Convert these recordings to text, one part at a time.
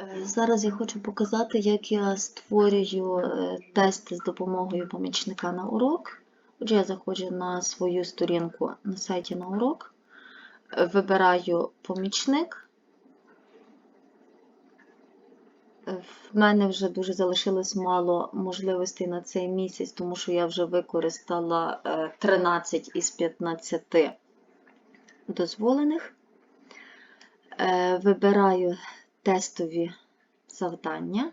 Е, Зараз я хочу показати, як я створюю е, тести з допомогою помічника на урок. Отже, я заходжу на свою сторінку на сайті на урок, е, вибираю помічник. В мене вже дуже залишилось мало можливостей на цей місяць, тому що я вже використала е, 13 із 15 дозволених. Вибираю тестові завдання.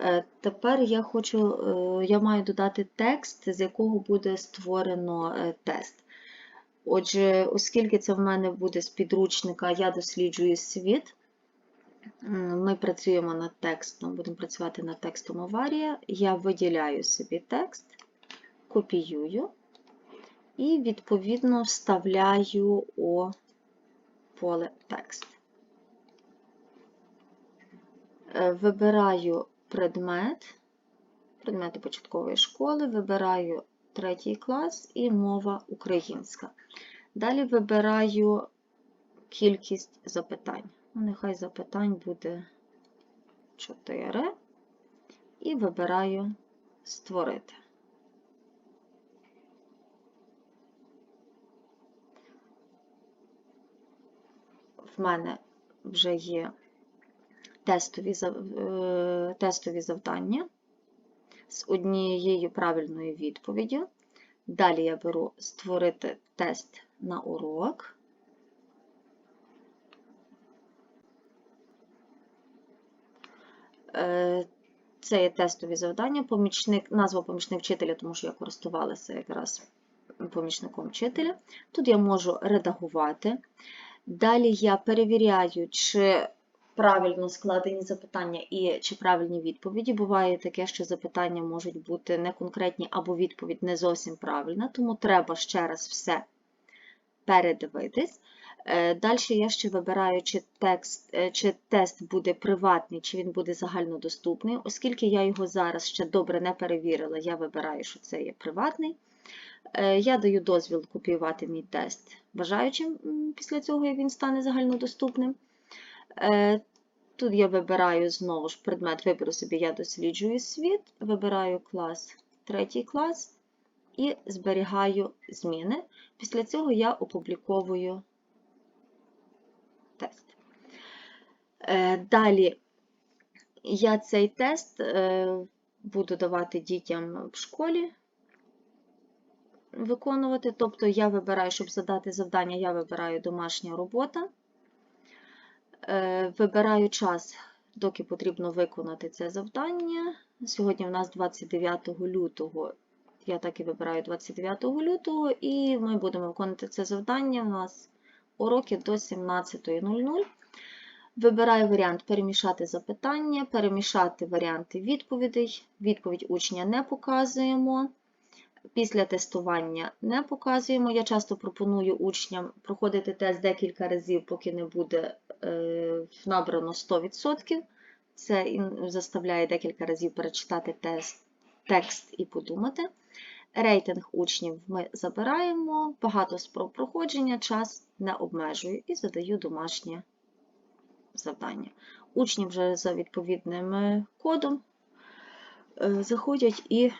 Е, Тепер я хочу, е, я маю додати текст, з якого буде створено е, тест. Отже, оскільки це в мене буде з підручника Я досліджую світ, ми працюємо над текстом, будемо працювати над текстом аварія. Я виділяю собі текст, копіюю і, відповідно, вставляю у поле текст. Е, Вибираю предмет, предмети початкової школи, вибираю третій клас і мова українська. Далі вибираю кількість запитань. Ну, Нехай запитань буде 4. І вибираю створити. В мене вже є тестові, е, тестові завдання з однією правильною відповіддю. Далі я беру створити тест на урок. Е, Це є тестові завдання. Помічник, назва помічник вчителя, тому що я користувалася якраз помічником вчителя. Тут я можу редагувати. Далі я перевіряю, чи правильно складені запитання і чи правильні відповіді. Буває таке, що запитання можуть бути неконкретні або відповідь не зовсім правильна, тому треба ще раз все передивитись. Е, Далі я ще вибираю, чи, текст, е, чи тест буде приватний, чи він буде загальнодоступний. Оскільки я його зараз ще добре не перевірила, я вибираю, що це є приватний. Е, Я даю дозвіл копіювати мій тест бажаючим після цього, він стане загальнодоступним. Тут я вибираю знову ж предмет, виберу собі Я досліджую світ, вибираю клас, третій клас і зберігаю зміни. Після цього я опубліковую тест. Е, Далі я цей тест е, буду давати дітям в школі виконувати. Тобто я вибираю, щоб задати завдання, я вибираю домашня робота. Е, Вибираю час, доки потрібно виконати це завдання. Сьогодні в нас 29 лютого. Я так і вибираю 29 лютого, і ми будемо виконувати це завдання. У нас уроки до 17.00. Вибираю варіант перемішати запитання, перемішати варіанти відповідей. Відповідь учня не показуємо. Після тестування не показуємо. Я часто пропоную учням проходити тест декілька разів, поки не буде е, набрано 100%. Це заставляє декілька разів перечитати тест, текст і подумати. Рейтинг учнів ми забираємо, багато спроб проходження, час не обмежую і задаю домашнє завдання. Учні вже за відповідним е, кодом е, заходять і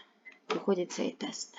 проходять цей тест.